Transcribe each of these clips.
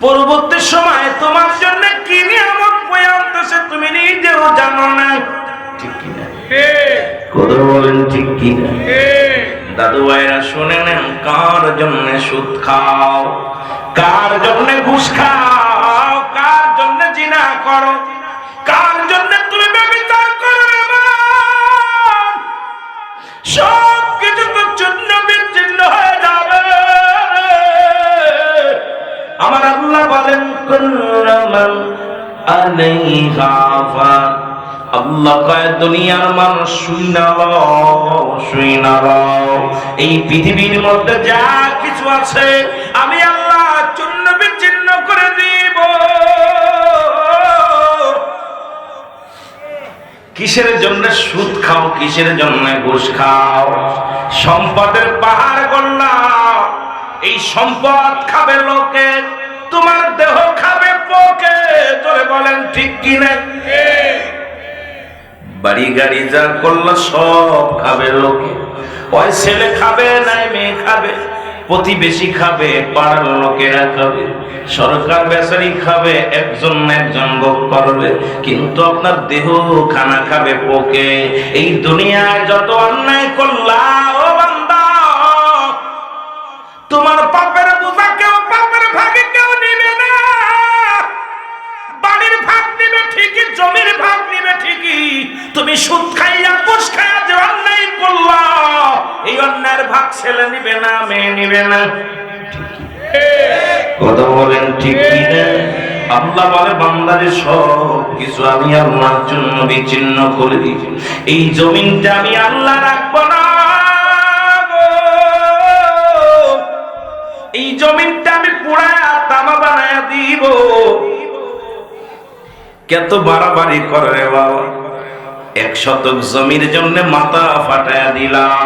পরবর্তী সময় তোমার জন্য কি নিয়ামত বয়ে আনতেছে তুমি নিজেও জানো না। ঠিক কিনা? কথা বলেন ঠিক কিনা? দাদু ভাইরা শুনে নেন কার জন্য সুদ খাও? কার জন্য ঘুষ খাও? কার জন্য জিনা করো? কার জন্য তুমি ব্যবচার করো? সব আমার আল্লাহ বলেন কুল্লামান আলাইহা আল্লাহ কয়, দুনিয়ার মানুষ শুই না শুই না। এই পৃথিবীর মধ্যে যা কিছু আছে, আমি আল্লাহ চূর্ণ বিচ্ছিন্ন করে দিব। কিসের জন্য সুদ খাও, কিসের জন্য ঘুষ খাও? সম্পদের পাহাড় করলাম এই সম্পদ খাবে লোকে, তোমার দেহ খাবে পোকে। তোরে বলেন, ঠিক কিনা বাড়ি গাড়ি যা করল, সব খাবে লোকে। ওই ছেলে খাবে, নাই মেয়ে খাবে। প্রতিবেশী খাবে, পাড়ার লোকেরা খাবে। সরকার বেচারি খাবে, একজন একজন ভোগ করবে। কিন্তু আপনার দেহ খানা খাবে পোকে। এই দুনিয়ায় যত অন্যায় করলা ও বান্দা তোমার পাপের বোঝা কেউ, পাপের ভাগে কেউ নিবে না। বাড়ির ভাগ নিবে ঠিকই, জমির ভাগ নিবে ঠিকই। তুমি সুদ খাইয়া, পুষ খাইয়া যে অন্যায় করলা, এই অন্যায়ের ভাগ ছেলে নিবে না, মেয়ে নিবে না। কথা বলেন ঠিক আল্লাহ বলে, বান্দারে সব কিছু আমি আল্লাহর জন্য বিচ্ছিন্ন করে দিই এই জমিনটা আমি আল্লাহ রাখব না জমিনটা আমি পুরায়া তামা বানায়া দিব। কত বাড়াবাড়ি করে বাবা। এক শতক জমির জন্য মাথা ফাটায়া দিলাম।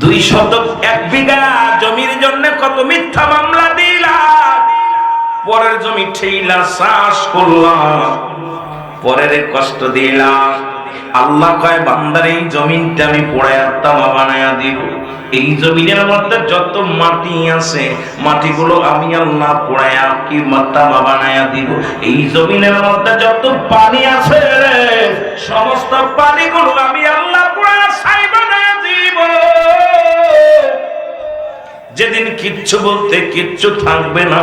দুই শতক এক বিঘা জমির জন্য কত মিথ্যা মামলা দিলাম। পরের জমি ঠেইলা চাষ করলাম। পরের কষ্ট দিলাম। আল্লাহ কয়, বান্দার এই জমিনটা আমি পড়ায় তামা বানায়া দিব। এই জমিনের মধ্যে যত মাটি আছে, মাটিগুলো আমি আল্লাহ পড়ায়া কি তামা বানায়া দিব। এই জমিনের মধ্যে যত পানি আছে, সমস্ত পানিগুলো আমি আল্লাহ পড়ায়া ছাই বানায়া দিব। যেদিন কিচ্ছু বলতে কিচ্ছু থাকবে না,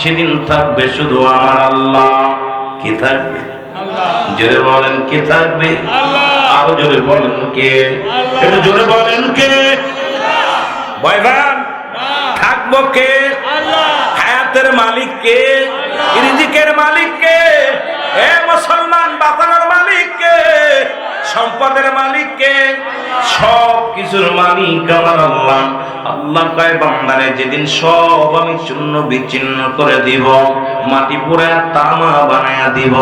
সেদিন থাকবে শুধু আমার আল্লাহ। কি থাকবে? জোরে বলেন কে থাকবে? আরও জোরে বলেন কে? একটু জোরে বলেন কে? বয়ভান থাকব কে? হায়াতের মালিক কে? রিজিকের মালিক কে? হে মুসলমান বাঁচানোর সম্পদের মালিক কে? সব কিছুর মালিক আমার আল্লাহ। আল্লাহ কয়, বান্দারে, যেদিন সব আমি চূর্ণ বিচ্ছিন্ন করে দিব, মাটি পুরে তামা বানায়া দিব,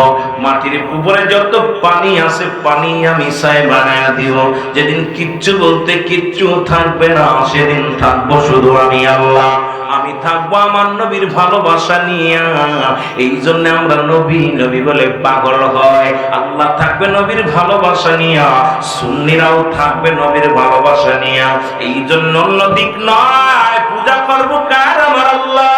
মাটির উপরে যত পানি আছে পানি আমি সাই বানায়া দিব। যেদিন কিচ্ছু বলতে কিচ্ছু থাকবে না, সেদিন থাকব শুধু আমি আল্লাহ। আমি থাকব আমার নবীর ভালোবাসা নিয়ে। এই জন্য আমরা নবী নবী বলে পাগল হয়। আল্লাহ থাকবে নবীর ভালোবাসা নিয়ে, সুন্নিরাও থাকবে নবীর ভালোবাসা নিয়ে। এই জন্য অন্য দিক নয়, পূজা করব কার? আমার আল্লাহ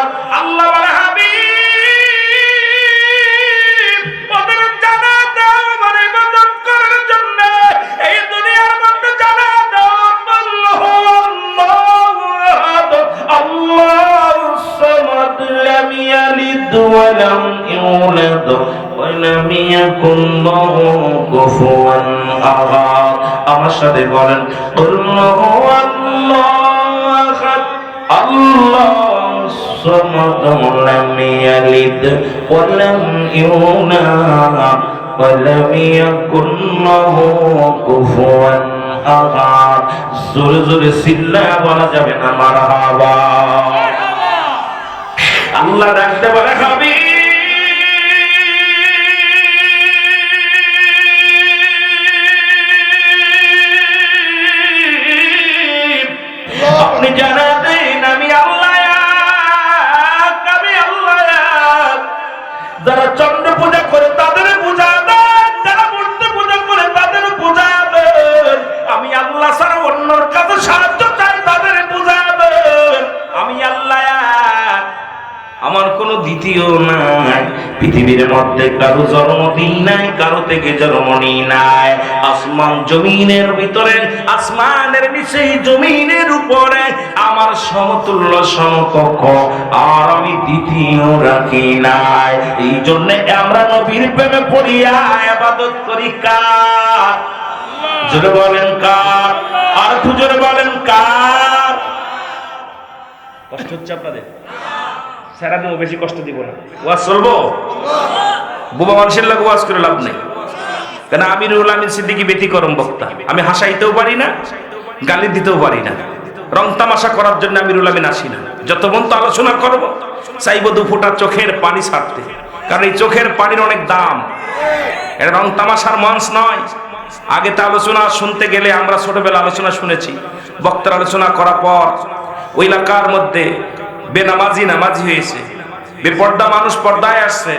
ইয়ালিদ ওয়া লাম ইউলাদ ওয়া লাম ইয়াকুন লাহু কুফুয়ান আহাদ আমার সাথে বলেন কুল আল্লাহু আহাদ আল্লাহ الصمد لم يلد ولم يولد ولم يكن له كفوا আহাদ জোরে জোরে চিল্লায় বলা যাবে না মারহাবা আল্লাহ ডাকতে বলে খাবি দ্বিতীয় নাই পৃথিবীর মধ্যে কারও জন্মদিন নাই, কারও থেকে জন্মদিন নাই আসমান জমিনের ভিতরে, আসমানের নিচে, জমিনের উপরে আমার সমতুল্য সমকক্ষ আর আমি দ্বিতীয় রাখি নাই। এই জন্য আমরা নবীর প্রেমে পড়িয়া আবাদত করি কার? জোরে বলেন কার? আর জোরে বলেন কার? কষ্ট হচ্ছে আপনাদের? সারা দিন বেশি কষ্ট দিব না। ওয়াজ চলবো বোবা মানুষের লাগে ওয়াজ করে লাভ নেই। কেন আমিরুল আমিন সিদ্দিকি ব্যতিক্রম বক্তা। আমি হাসাইতেও পারি না, গালি দিতেও পারি না। রং তামাশা করার জন্য আমিরুল আমিন আসি না। যত মন তো আলোচনা করব, চাইব দু ফোঁটা চোখের পানি ছাড়তে। কারণ এই চোখের পানির অনেক দাম। এটা রং তামাশার মঞ্চ নয়। আগে তো আলোচনা শুনতে গেলে আমরা ছোটবেলা আলোচনা শুনেছি। বক্তার আলোচনা করার পর ওই এলাকার মধ্যে বেনামাজি নামাজি হয়েছে। বেপর্দা মানুষ পর্দায় আসছে।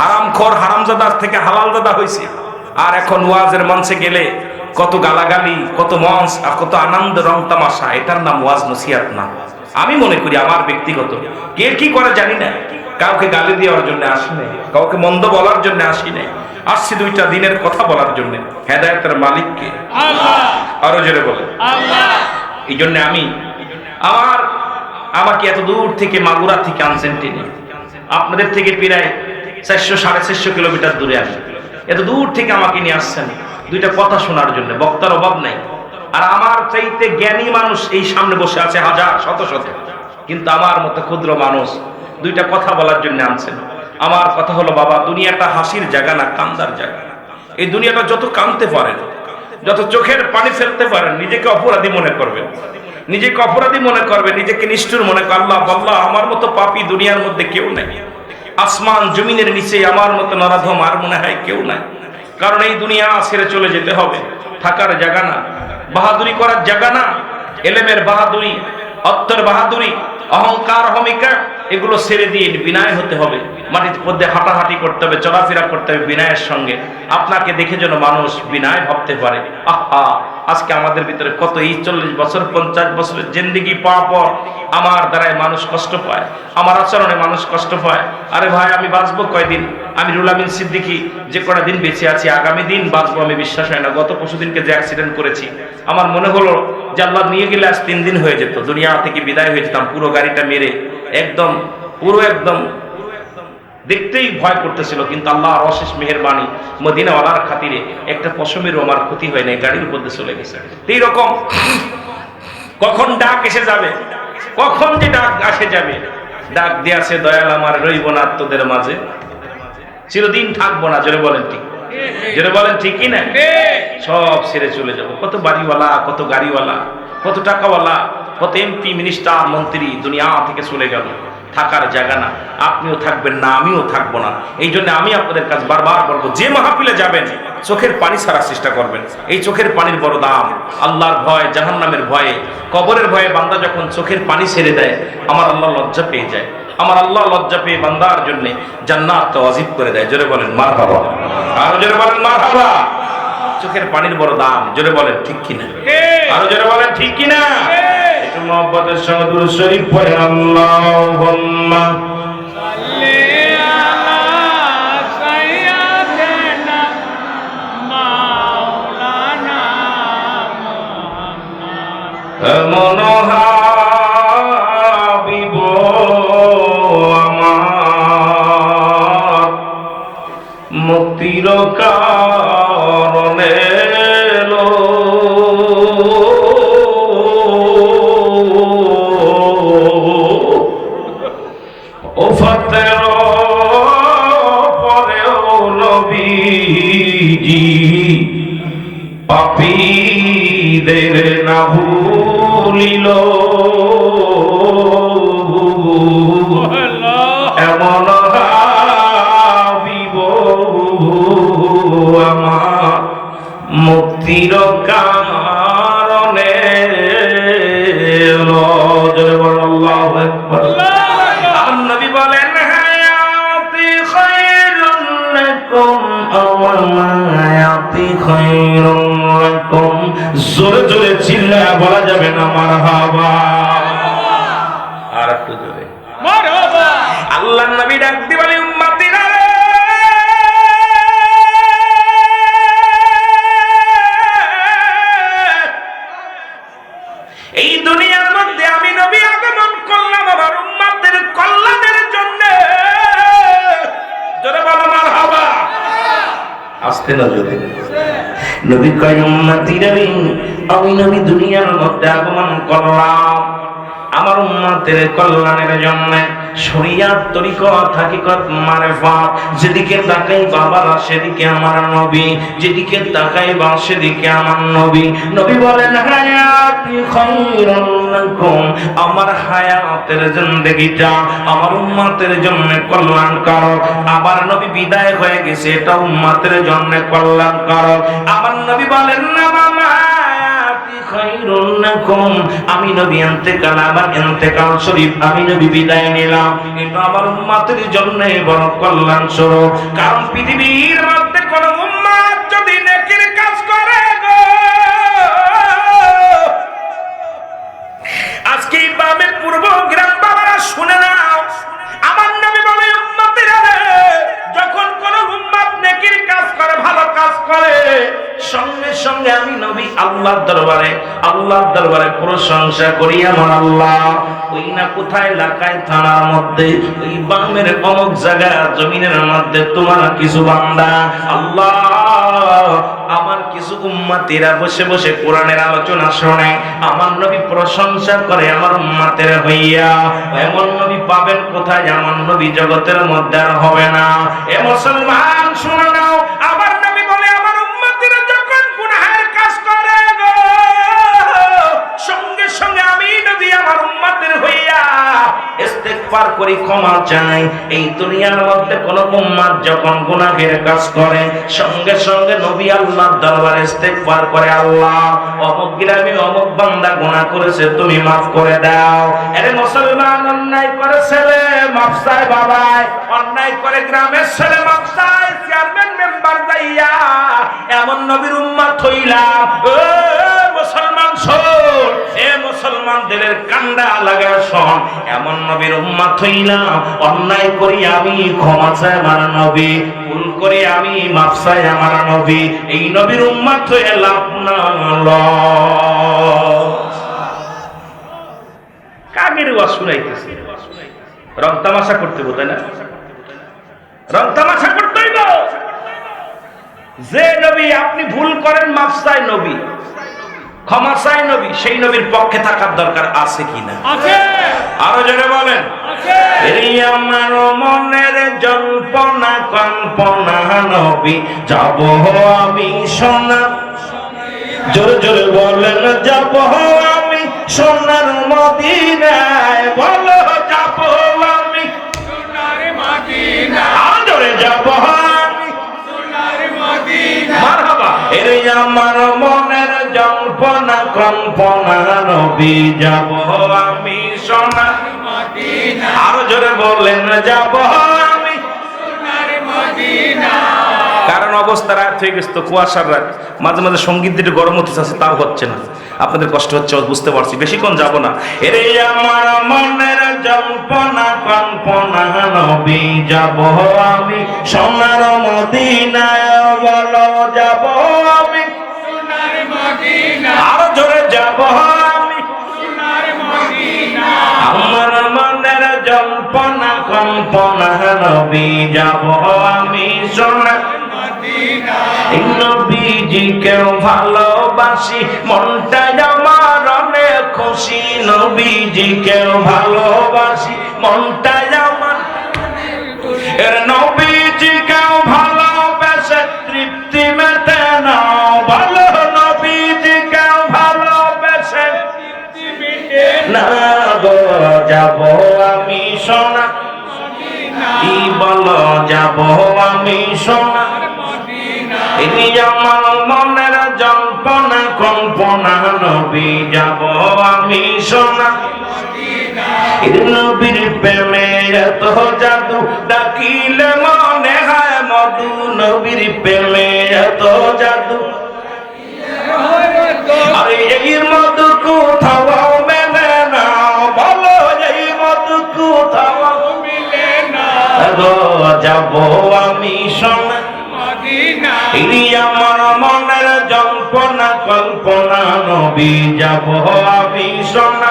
হারাম হারামখোর হারামজাদার থেকে হালালজাদা হয়েছে। আর এখন ওয়াজের মঞ্চে গেলে কত গালাগালি কত মঞ্চ আর কত আনন্দ রং তামাশা এটার নাম ওয়াজ নসিয়াত না। আমি মনে করি আমার ব্যক্তিগত। কে কি করে জানি না। কাউকে গালি দেওয়ার জন্য আসি নাই। কাউকে মন্দ বলার জন্য আসি নাই। আসছি দুইটা দিনের কথা বলার জন্য। হেদায়তের মালিককে। আরও জোরে বলে এই জন্য আমি আমার আমাকে এত দূর থেকে মাগুরা থেকে আনছেন তিনি। আপনাদের থেকে প্রায় চারশো, সাড়ে চারশো কিলোমিটার দূরে আসেন এত দূর থেকে আমাকে নিয়ে আসছেন। দুইটা কথা শোনার জন্য, বক্তার অভাব নাই। আর আমার চাইতে জ্ঞানী মানুষ এই সামনে বসে আছে হাজার, শত শত। কিন্তু আমার মতো ক্ষুদ্র মানুষ দুইটা কথা বলার জন্য আনছেন। আমার কথা হলো, বাবা, দুনিয়াটা হাসির জায়গা না কান্দার জায়গা? এই দুনিয়াটা যত কাঁদতে পারেন, যত চোখের পানি ফেলতে পারেন, নিজেকে অপরাধী মনে করবেন। নিজেকে অপরাধী মনে করবে, নিজেকে নিষ্ঠুর মনে করবে। আল্লাহ বল্লাহ আমার মতো পাপি দুনিয়ার মধ্যে কেউ নাই। আসমান জমিনের নিচে আমার মতো নরাধম আর মনে হয় কেউ নাই। কারণ এই দুনিয়া ছেড়ে চলে যেতে হবে। থাকার জায়গা না। বাহাদুরি করার জায়গা না। এলেমের বাহাদুরি, অত্তর বাহাদুরি অহংকার অহমিকা এগুলো ছেড়ে দিয়ে বিনয় হতে হবে। মাটির মধ্যে হাঁটাহাঁটি করতে হবে, চলাফেরা করতে হবে বিনয়ের সঙ্গে। আপনাকে দেখে যেন মানুষ বিনয় ভাবতে পারে। আহা, আজকে আমাদের ভিতরে কত এই চল্লিশ বছর, পঞ্চাশ বছরের জিন্দিগি পাওয়া পর আমার দ্বারায় মানুষ কষ্ট পায়, আমার আচরণে মানুষ কষ্ট পায়। আরে ভাই, আমি বাঁচবো কয়দিন? আমি রুলামিন সিদ্দিকি যে কটা দিন বেঁচে আছি, আগামী দিন বাঁচবো আমি বিশ্বাস হয় না। গত পরশু দিনকে যে অ্যাক্সিডেন্ট করেছি, আমার মনে হলো যে আল্লাহ নিয়ে গেলে আজ তিন দিন হয়ে যেত, দুনিয়া থেকে বিদায় হয়ে যেতাম, পুরো গাড়িটা মেরে একদম, পুরো একদম, দেখতেই ভয় করতেছিল, কিন্তু আল্লাহর অশেষ মেহেরবানি, মদিনাওয়ালার খাতিরে একটা পশমেরও আমার ক্ষতি হয় নাই, গাড়ির উপর চলে গেছে। এই রকম কখন ডাক এসে যাবে? কখন যে ডাক আসে যাবে? ডাক দিয়েছে, দয়াল আমার রইব না তোদের মাঝে। চিরদিন থাকব না জোরে বলেন ঠিক। জোরে বলেন ঠিকই না? সব ছেড়ে চলে যাব। কত বাড়িওয়ালা কত গাড়িওয়ালা কত টাকাওয়ালা কত এমপি মিনিস্টার মন্ত্রী দুনিয়া থেকে চলে গেল। থাকার জায়গা না। আপনিও থাকবেন না আমিও থাকব না। এই জন্য আমি আপনাদের কাছে বারবার বলব যে মাহফিলে যাবেন চোখের পানি ছাড়ার চেষ্টা করবেন। এই চোখের পানির বড় দাম। আল্লাহর ভয় জাহান্নামের ভয়ে কবরের ভয়ে বান্দা যখন চোখের পানি ছেড়ে দেয় আমার আল্লাহ লজ্জা পেয়ে যায়। আমার আল্লাহ লজ্জা পেয়ে বান্দার জন্য জান্নাত অজিব করে দেয়। জোরে বলেন মার হাবা আরও জোরে বলেন মার হাবা চোখের পানির বড় দাম জোরে বলেন ঠিক কিনা? আরও জোরে বলেন ঠিক কিনা? একটু মহব্বতের সঙ্গে দুরূদ শরীফ পড়ে আল্লাহুম্মা। এমন না ভুলিল। এমন হাবিব আমার মুক্তির কারণে। জোরে বলো আল্লাহু নবী জোরে জোরে চিল্লায় বলা যাবে না মারহাবা আর একটু জোরে। আল্লাহ ডাক দিবালি উম্মাতিরা এই দুনিয়ার মধ্যে আমি নবী আগমন করলাম আমার উম্মাতের কল্যাণের জন্য। জোরে বলো মারহাবা আসতে না যদি নবী কয় আমি নবী দুনিয়ার মধ্যে আগমন করলাম। আমার উম্মতের কল্যাণের জন্য শরিয়াত তরিকত, হাকিকত মারেফাত যেদিকে তাকাই বাবারা, সেদিকে আমার নবী। যেদিকে তাকাই বা সেদিকে আমার নবী। নবী বলেন, হায়াতি খায়রুন লাকুম। আমার হায়াতের জিন্দেগিটা আমার উম্মতের জন্য কল্যাণকারক। আবার নবী বিদায় হয়ে গেছে, এটা উম্মতের জন্য কল্যাণকারক। আমার নবী বলেন, না, মামা। আমি নবী ইন্তেকাল, আমার ইন্তেকাল শরীফ আমি নবী বিদায় নিলাম। এটা আমার উম্মতের জন্য বড় কল্যাণ স্বরূপ কারণ পৃথিবীর মধ্যে কোন উম্মত যদি কাজ করে আজকে বামের পূর্ব গ্রাম বাবারা শুনে নাও। আমার নবী নেকির কাজ করে, ভালো কাজ করে। সঙ্গে সঙ্গে আমি নবী আল্লাহর দরবারে আল্লাহর দরবারে প্রশংসা করি, আমার আল্লাহ। ওই না কোথায় এলাকায় থানার মধ্যে, ওই বামের অমুক জায়গা, জমিনের মধ্যে তোমার কিছু বান্দা। আল্লাহ কিছু উম্মাতিরা বসে বসে কোরআনের আলোচনা শোনে। আমার নবী প্রশংসা করে আমার উম্মাতের হইয়া। এমন নবী পাবেন কোথায়? আমার নবী জগতের মধ্যে আর হবে না। এ মুসলমান, শুনে নাও ইস্তেগফার করি ক্ষমা চাই। এই দুনিয়ার মধ্যে কোন উম্মাত যখন গুনাহের কাজ করে, সঙ্গে সঙ্গে নবী আল্লাহর দরবারে ইস্তেগফার করে, আল্লাহ, অমুক গ্রামে অমুক বান্দা গুনাহ করেছে, তুমি মাফ করে দাও। আরে মুসলমান অন্যায় করে ছেলে, মাফ চায় বাবাই অন্যায় করে গ্রামের ছেলে, মাফ চায়। চেয়ারম্যান, মেম্বার যাইয়া এমন নবীর উম্মাত হইলাম। ও দিলের কান্ডা লাগা শোন। এমন নবীর উম্মাত হইলাম, অন্যায় করি আমি, ক্ষমা চাই আমার নবী, ভুল করি আমি, মাফ চাই আমার নবী। এই নবীর উম্মাত হয়ে লাভ না লস। কাগের ওয়াজ শুনাইতেছে? রং তামাশা করতে তাই না? রং তামাশা করতে হইব। যে নবী আপনি ভুল করেন, মাফ চাই নবী। ক্ষমা চাই নবী সেই নবীর পক্ষে থাকার দরকার আছে কিনা? আরও জোরে বলেন। আমার মনের জল্পনা কল্পনা নবী যাব আমি সোনা জোরে জোরে বলেন যাব আমি সোনার মদিনায়। বলো যাব আমি আরও জোরে যাব আমি মারহাবা। এর আমার মনের জল্পনা কল্পনা নবী যাব আমি সোনা আরও জোরে বললেন, যাব আমি। কারণ অবস্থা রাত হয়ে গেছে তো কুয়াশার রাত। মাঝে মাঝে সংগীত দিতে গরম হতে চাচ্ছে, তাও হচ্ছে না। আপনাদের কষ্ট হচ্ছে বুঝতে পারছি। বেশিক্ষণ যাব না। এরে আমার মনের জল্পনা কল্পনা নবী যাব আমি। সোনার মদিনায় বলো, যাব আমি আমার মনের জল্পনা কল্পনা নবী, যাব আমি সোনা। নবীজিকেও ভালোবাসি, মনটা আমার অনেক খুশি। নবীজিকেও ভালোবাসি, মনটা আমার এর নবীজিকেও যাব আমি সোনা। কি বলো, যাব আমি সোনা। ইনি আমার মনের জল্পনা কল্পনা, নবী, যাব আমি সোনা। নবীর প্রেমে এত জাদু, ডাকিলে মনে হয় মধু। নবীর প্রেমে এত জাদু। আরে, এই মধু কোথাও যাব আমি সোনা। আমার মনের জল্পনা কল্পনা, নবী, যাব আমি সোনা।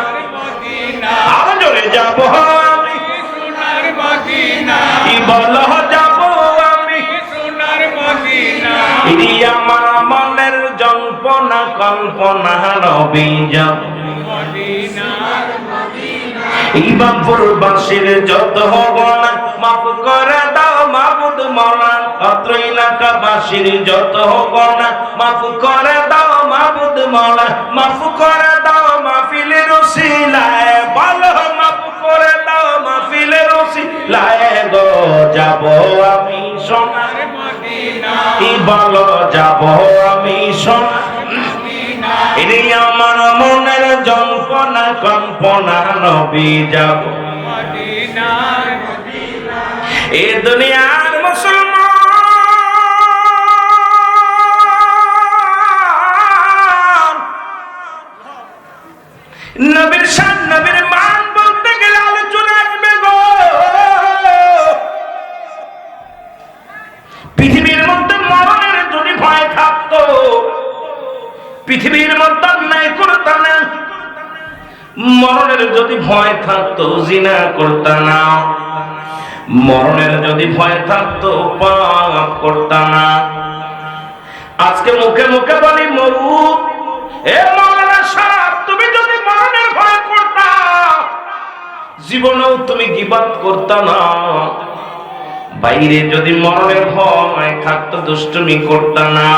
জোরে যাব আমি। বল, যাব আমি। এই আমার মনের জল্পনা কল্পনা, নবী, যাব এই বাপুর বাসির যত হবনা, মাফ করে দাও মাবুদ মৌলা অত্র এলাকা বাসির যত হবনা, মাফ করে দাও মাবুদ মৌলা, মাফ করে দাও মাহফিলের রসিলায়, বলো মাফ করে দাও মাহফিলের রসিলায় গো, যাব আমি সোনার কি বলো, যাব আমি সোনার এরে আমার মনের জল্পনা কল্পনা নবী যাব। এ দুনিয়ার মুসলমান। নবীর শান নবীর মান বলতে গেলে আলোচনা আসবে গো। পৃথিবীর মধ্যে মরণের যদি ভয় থাকতো পৃথিবীর মধ্যে মরণের যদি ভয় থাকতো, জিনা করতাম না। মরণের যদি ভয় থাকতো, পাপ করতাম না। আজকে মুখে মুখে বলি মরু এ মৌলানা সাহেব তুমি যদি মরণের ভয় করতা, জীবনেও তুমি গিবাদ করতা না। বাইরে যদি মরণের ভয় থাকতো, দুষ্টুমি করতা না।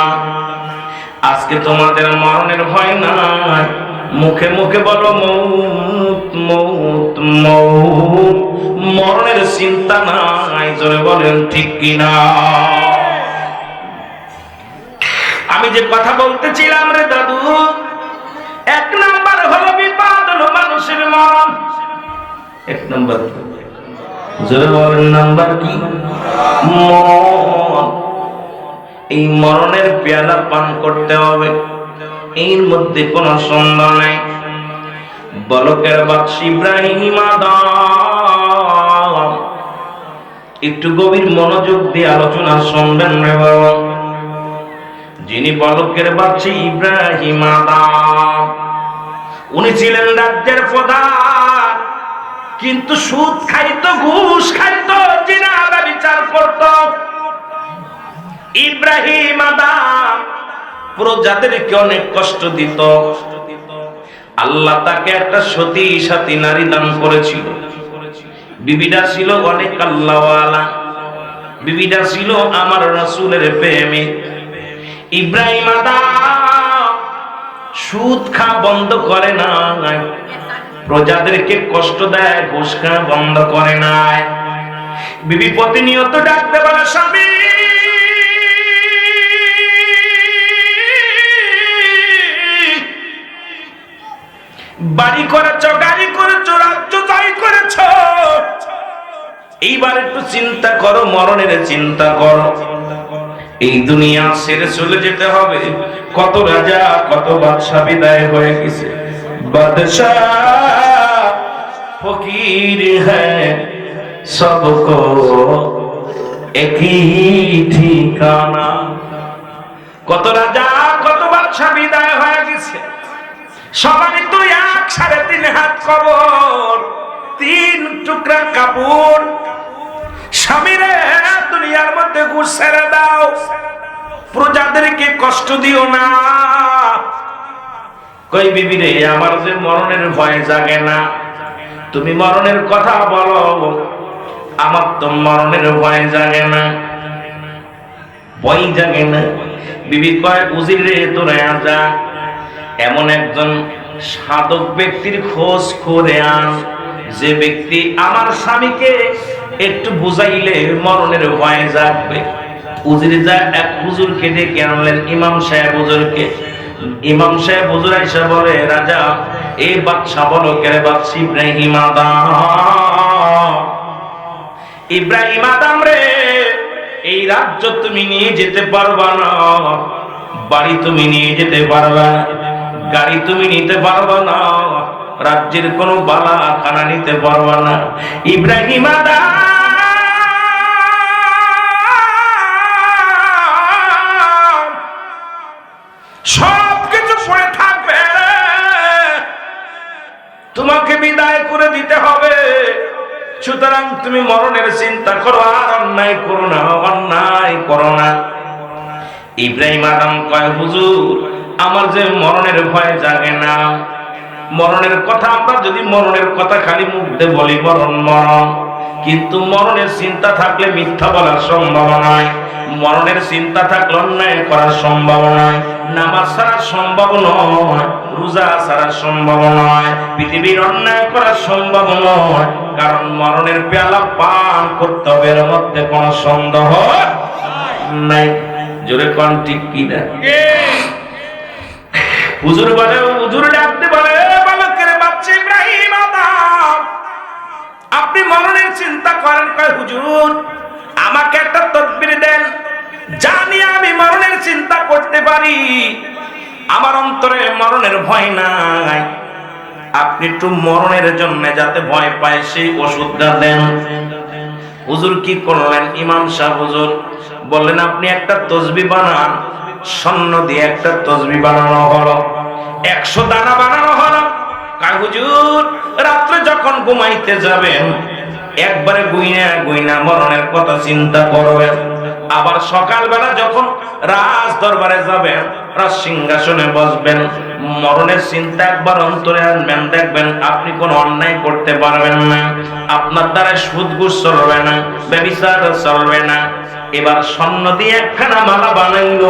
আজকে তোমাদের মরণের ভয় নাই। মুখে মুখে বলো, মৌত মৌত মৌত। মরণের চিন্তা নাই, জোরে বলেন, ঠিক কিনা? আমি যে কথা বলতেছিলাম রে দাদু, এক নাম্বার হলো বিপদ হলো মানুষের মরণ। এক নাম্বার জোরে বলেন, নাম্বার কি? মরণ। এই মরণের পেয়ালা পান করতে হবে। এর মধ্যে কোনো সন্দেহ নাই। বলকের বাদশী ইব্রাহিম একটু গভীর মনোযোগ দিয়ে আলোচনা শুনবেন রে বাবা। যিনি বলকের বাদশী ইব্রাহিম উনি ছিলেন রাজ্যের প্রধান। কিন্তু সুদ খাইত, ঘুষ খাইতো জিনা বিচার করতো। ইব্রাহিম আদাম প্রজাদেরকে অনেক কষ্ট দিত। আল্লাহ তাকে একটা সতী সাথী নারী দান করেছিল। বিবিটা ছিল অনেক আল্লাহওয়ালা। বিবিটা ছিল আমার রসুলের প্রেমে। ইব্রাহিম সুদ খা বন্ধ করে না প্রজাদেরকে কষ্ট দেয়, ঘুষ খা বন্ধ করে নাই। বিবি প্রতিনিয়ত ডাকতে বলে, স্বামী বাড়ি করেছ, গাড়ি করেছ, রাজ্য জয় করেছ। এইবার একটু চিন্তা করো, মরণের চিন্তা করো। এই দুনিয়া ছেড়ে চলে যেতে হবে। কত রাজা, কত বাদশাহ বিদায় হয়ে গেছে। ফকির হ্যাঁ ঠিকানা। কত রাজা, কত বাদশাহ বিদায় হয়ে গেছে। সবারই তো এক সাড়ে তিন হাত কবর, তিন টুকরা কাপড়। স্বামীরে, দুনিয়ার মধ্যে ঘুষ ছেড়ে দাও। প্রজাদেরকে কষ্ট দিও না। কই বিবি রে আমার যে মরণের ভয় জাগে না। তুমি মরণের কথা বলো, আমার তো মরণের ভয় জাগে না। ভয় জাগে না। বিবি কয়, উজির তোরা যা। এমন একজন সাধক ব্যক্তির খোঁজ করে আন। যে ব্যক্তি আমার স্বামীকে একটু বুঝাইলে মরণের ভয়ে জাগবে। উজির যা এক হুজুরকে ডেকে আনলেন? ইমাম সাহেব হুজুরকে। ইমাম সাহেব হুজুর আইসা বলে, রাজা এই বাদশা বলো কে বাদশা ইব্রাহিম আদম? ইব্রাহিম আদম রে, এই রাজ্য তুমি নিয়ে যেতে পারবা না। বাড়ি তুমি নিয়ে যেতে পারবা না। গাড়ি তুমি নিতে পারবে না। রাজ্যের কোনো বালা খানা নিতে পারবা না। ইব্রাহিম আদা তোমাকে বিদায় করে দিতে হবে। সুতরাং তুমি মরণের চিন্তা করো অন্যায় অন্যায় ইব্রাহিম আদম কয়, হুজুর আমার যে মরণের ভয় জাগে না। মরণের কথা আমরা যদি মরণের কথা খালি মুখে বলি, মরণ মরণ। কিন্তু মরণের চিন্তা থাকলে মিথ্যা বলার সম্ভাবনা মরণের চিন্তা থাকলে অন্যায় করার সম্ভব নয় নামাজ ছাড়া সম্ভব নয়, রোজা ছাড়া সম্ভব নয়, পৃথিবীর অন্যায় করা সম্ভব নয়। কারণ মরণের পেয়ালা পান করতে হবে, এর মধ্যে কোনো সন্দেহ নাই। জোরে কোন ঠিক কিনা? হুজুর বলে, হুজুর ডাকতে বলে বালকের বাচ্চা ইব্রাহিম আদম। আপনি মরণের চিন্তা করেন, কয়, হুজুর, আমাকে একটা তদবির দেন। জানি আমি মরণের চিন্তা করতে পারি। আমার অন্তরে মরণের ভয় নাই। আপনি একটু মরণের জন্য যাতে ভয় পায়, সেই ওষুধটা দেন। হুজুর কি করলেন? ইমাম সাহেব হুজুর বললেন, আপনি একটা তসবি বানান স্বর্ণ দিয়ে একটা তসবি বানানো হলো। একশো দানা বানানো হলো। হুজুর? রাত্রে যখন ঘুমাইতে যাবেন, একবারে গুইনা গুইনা মরণের কথা চিন্তা করবেন। আবার সকালবেলা যখন রাজ দরবারে যাবেন, রাজ সিংহাসনে বসবেন, মরণের চিন্তা একবার অন্তরে আনবেন, দেখবেন আপনি কোনো অন্যায় করতে পারবেন না। আপনার দ্বারা সুদ চলবে না ব্যবসার চলবে না। এবার স্বর্ণ দিয়ে একখানা মালা বানাইল।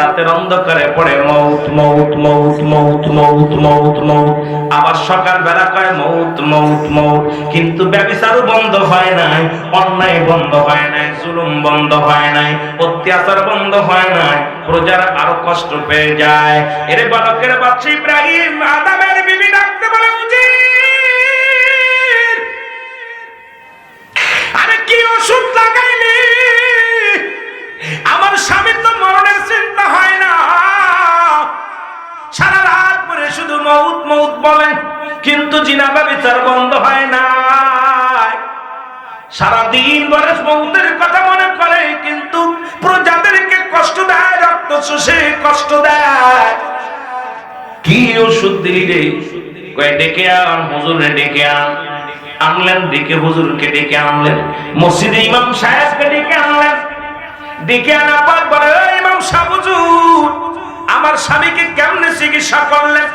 রাতের অন্ধকারে পড়ে মৌত মৌত মৌত মৌত মৌত মৌত মৌত। আবার সকাল বেলা কয় মৌত মৌত মৌত। কিন্তু ব্যবসারও বন্ধ হয় নাই, অন্যায় বন্ধ হয় নাই, জুলুম বন্ধ হয় নাই, অত্যাচার বন্ধ হয় নাই প্রজার আরও কষ্ট পেয়ে যায়। এর বালকের বাচ্চা ইব্রাহিম, আদামের বিবি ডাকতে বলে উচিত আরে কি ওষুধ লাগাইলি? আমার স্বামীর তো মরণের চিন্তা হয় না। সারা রাত পরে শুধু মৌত মৌত বলেন, কিন্তু জিনাবা বিচার বন্ধ হয় না। সারাদিন বলে মৌতের কথা মনে করে কিন্তু প্রজাদেরকে কষ্ট দেয়, রক্ত শুষে কষ্ট দেয়। কি ওষুধ দিলি রে? কয়ে, ডেকে আন হুজুরে ডেকে আন। আনলেন, ডেকে হুজুরকে ডেকে আনলেন। মসজিদে ইমাম সাহেবকে ডেকে আনলেন। ডেকে আনা পর বলে ইমাম সাহেব হুজুর, আমার স্বামীকে কেমনে চিকিৎসা করলেন?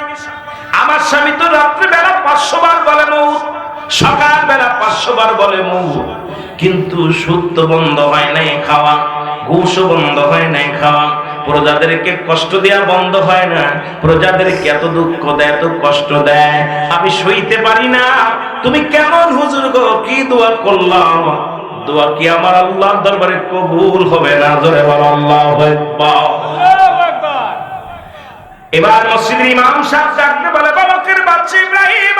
আমার স্বামী তো রাত্রিবেলা পাঁচশো বার বলে মৌত সকাল বেলা পাঁচশো বার বলে মৌত কিন্তু সুদ বন্ধ হয় নাই খাওয়া, ঘুষও বন্ধ হয় নাই খাওয়া। প্রজাদেরকে কষ্ট দেওয়া বন্ধ হয় না, প্রজাদেরকে এত দুঃখ দেয়, এত কষ্ট দেয়। আমি সইতে পারি না, তুমি কেমন হুজুর গো, কি দোয়া করলাম? দোয়া কি আমার আল্লাহর দরবারে কবুল হবে না? জোরে বল আল্লাহ এবার মসজিদের ইমাম সাহেব ডাকতে বলে বালকের বাচ্চা ইব্রাহিম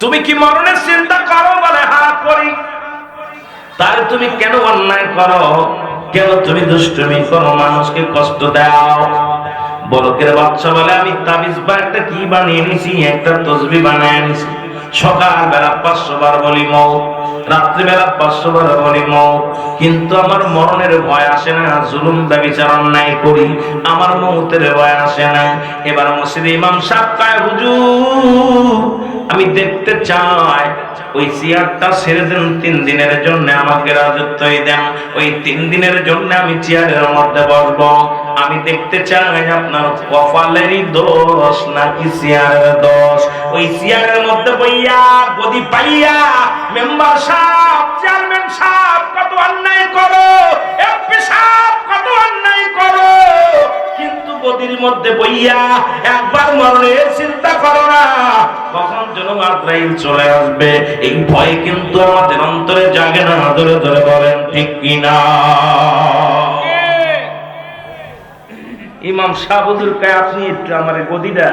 তুমি কি মরণের চিন্তা করো বলে হা করি? তাহলে তুমি কেন অন্যায় করো? কেন তুমি দুষ্টুমি করো? মানুষকে কষ্ট দাও। বলকের বাচ্চা বলে আমি তাবিজ বা একটা কি বানিয়ে নিছি? একটা তসবি বানিয়ে নিছি। সকাল বেলা পাঁচশো বার বলি মৌ রাত্রি বেলা পাঁচশো বার বলি মৌ। কিন্তু আমার মরণের ভয় আসে না, জুলুম ব্যবচার অন্যায় করি। আমার মৌতের ভয় আসে না। এবার মসজিদে ইমাম সাহেব কায়, হুজুর, আমি দেখতে চাই, ওই চেয়ারটা ছেড়ে দেন, তিন দিনের জন্য আমাকে রাজত্ব দেন। ওই তিন দিনের জন্য আমি চেয়ারের মধ্যে বসবো। আমি দেখতে চাই আপনার কপালেরই দোষ নাকি চেয়ারের দোষ? ওই চেয়ারের মধ্যে বইয়া, গদি পাইয়া, মেম্বার সাহেব, চেয়ারম্যান সাহেব কত অন্যায় করো? এমপি সাহেব কত অন্যায় করো? কিন্তু গদির মধ্যে বইয়া একবার মরণের চিন্তা করো না। কখন যেন আদ্রাইল চলে আসবে, এই ভয় কিন্তু আমাদের অন্তরে জাগে না। ধরে ধরে বলেন, ঠিক কিনা? ইমাম শাহবুদুর কে আপনি একটু আমার গদিটা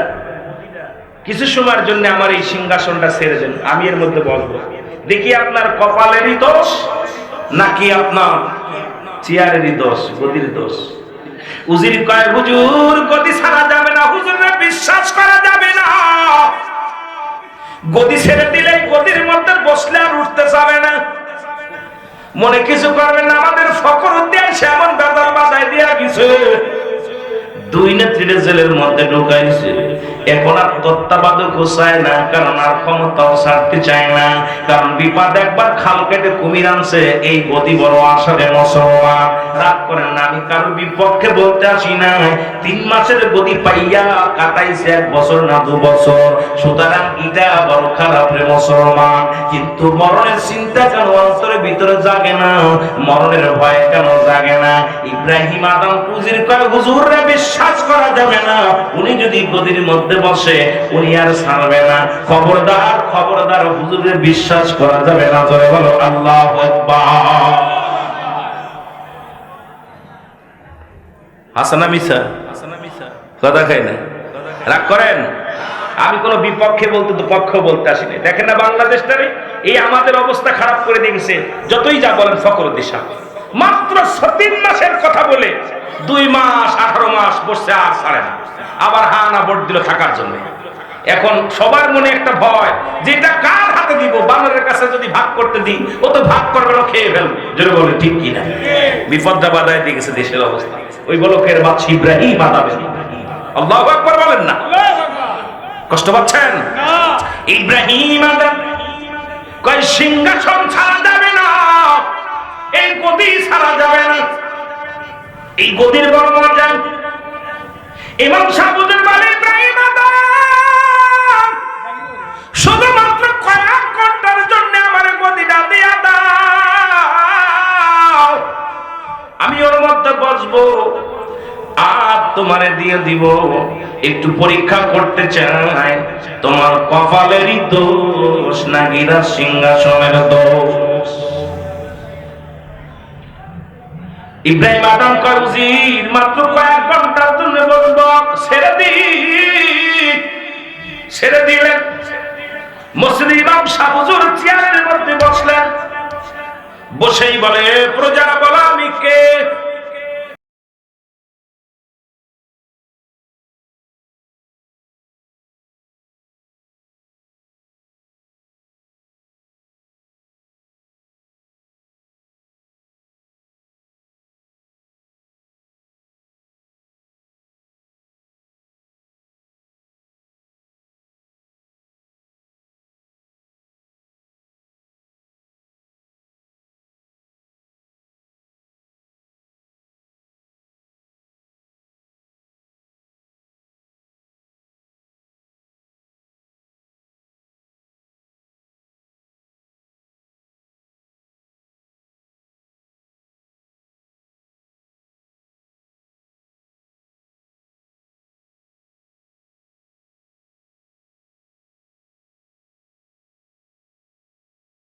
কিছু সময়ের জন্য আমার এই সিংহাসনটা ছেড়ে দেন। আমি এর মধ্যে বসবো। দেখি আপনার কপালেরই দোষ নাকি আপনার চেয়ারেরই দোষ, গদির দোষ? উজির কয়, হুজুর, গদি ছাড়া যাবে না, হুজুরের বিশ্বাস করা যাবে না। গদি ছেড়ে দিলে গদির মধ্যে বসলে আর উঠতে যাবে না। মনে কিছু করবেন আমাদের ফকর উদ্দিন সে এমন বেদল বাজায় দিয়া গেছে। দুই নেত্রীর জেলের মধ্যে ঢুকাইছে। বিপক্ষে বলতে আসি না। তিন মাসের গতি পাইয়া কাটাইছে এক বছর না দু বছর। সুতরাং এটা বড় খারাপ রে মুসলমান। কিন্তু মরণের চিন্তা কেন অন্তরের ভিতরে জাগে না? মরণের ভয় কেন জাগে না? ইব্রাহিম আদম পুজির কয় হুজুররে বিশ্বাস করা যাবে না। উনি যদি গদির মধ্যে বসে, উনি আর ছাড়বে না। খবরদার খবরদার হুজুরে বিশ্বাস করা যাবে না। জোরে বলো, আল্লাহ হাসানা মিসা কথা খাই না রাগ করেন? আমি কোনো বিপক্ষে বলতে তো পক্ষ বলতে আসিনি। দেখেন না বাংলাদেশটারে এই আমাদের অবস্থা খারাপ করে দিয়েছে যতই যা বলেন ফকর দিশা মাত্র ছ- তিন মাসের কথা বলে দুই মাস, আঠারো মাস বসছে আর ছাড়ে না। আবার হা না ভোট দিল থাকার জন্য। এখন সবার মনে একটা ভয় যে এটা কার হাতে দিব? বানরের কাছে যদি ভাগ করতে দিই, ও তো ভাগ করবে না, খেয়ে ফেলবে। জোরে বলে ঠিক কিনা বিপদটা বাধায় দিয়ে গেছে দেশের অবস্থা। ওই বলকের বাচ্চা ইব্রাহিম আদাবে। আল্লাহ আকবার বলেন না। কষ্ট পাচ্ছেন? ইব্রাহিম আদম কয়, সিংহাসন ছাড়া যাবে না। এই গদি ছাড়া যাবে না। এই গদির বড় সাহুদের বলে ইব্রাহিম শুধুমাত্র কয়েক ঘণ্টার জন্য আমার গদিটা দিয়া দাও। আমি ওর মধ্যে বসবো। আর তোমারে দিয়ে দিব। একটু পরীক্ষা করতে চাই। তোমার কপালেরই দোষ না গিরা সিংহাসনের দোষ। ইব্রাহিম আদম কাউজির মাত্র কয়েক ঘণ্টার জন্য বলব ছেড়ে দি। ছেড়ে দিলেন। মসজিদ সাহুজুর চেয়ারের মধ্যে বসলেন। বসেই বলে প্রজা